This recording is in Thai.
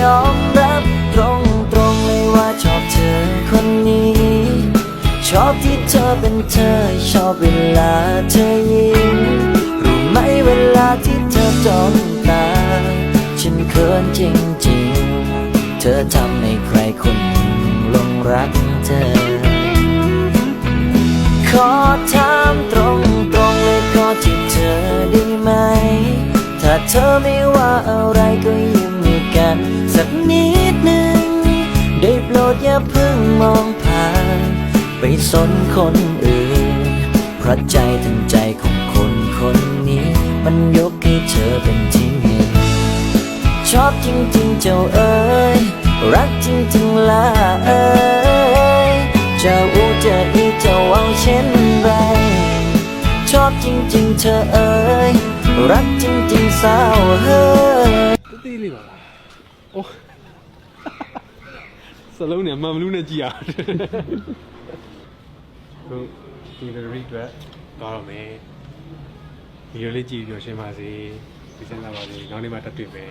ยอมรับตรงตรงๆเลยว่าชอบเธอคนนี้ ชอบที่เธอเป็นเธอ ชอบเวลาเธอยิ้มรู้ไหมเวลาที่เธอจ้องตา ฉันเขินจริงๆ เธอทำให้ใครคนหนึ่งลงรักเธอ ขอถามตรงตรงๆเลยขอที่เธอได้ไหม ถ้าเธอไม่ว่าอะไรก็ สนคนอื่น เพราะใจทั้งใจของคนคนนี้ มันยกให้เธอเป็นที่หนึ่ง ชอบจริงๆเจ้าเอ๋ยรักจริงๆล่ะเอ๋ยจะอูจะอีจะเอาเช่นไร ชอบจริงๆเธอเอ๋ยรักจริงๆสาวเฮ้ย တေးသေးလေးပါလားအိုးစလုံးနဲ့မမလူးနဲ့ကြည်ရဟု တ်ဒီလိုရီအတွက်သွားတော့မယ်ဒီလိုလေးကြည့်ပြီးတော့ရှင်းပါစေဒီစမ်းလာပါစေနောက်နေ့မှတက်တွေ့မယ်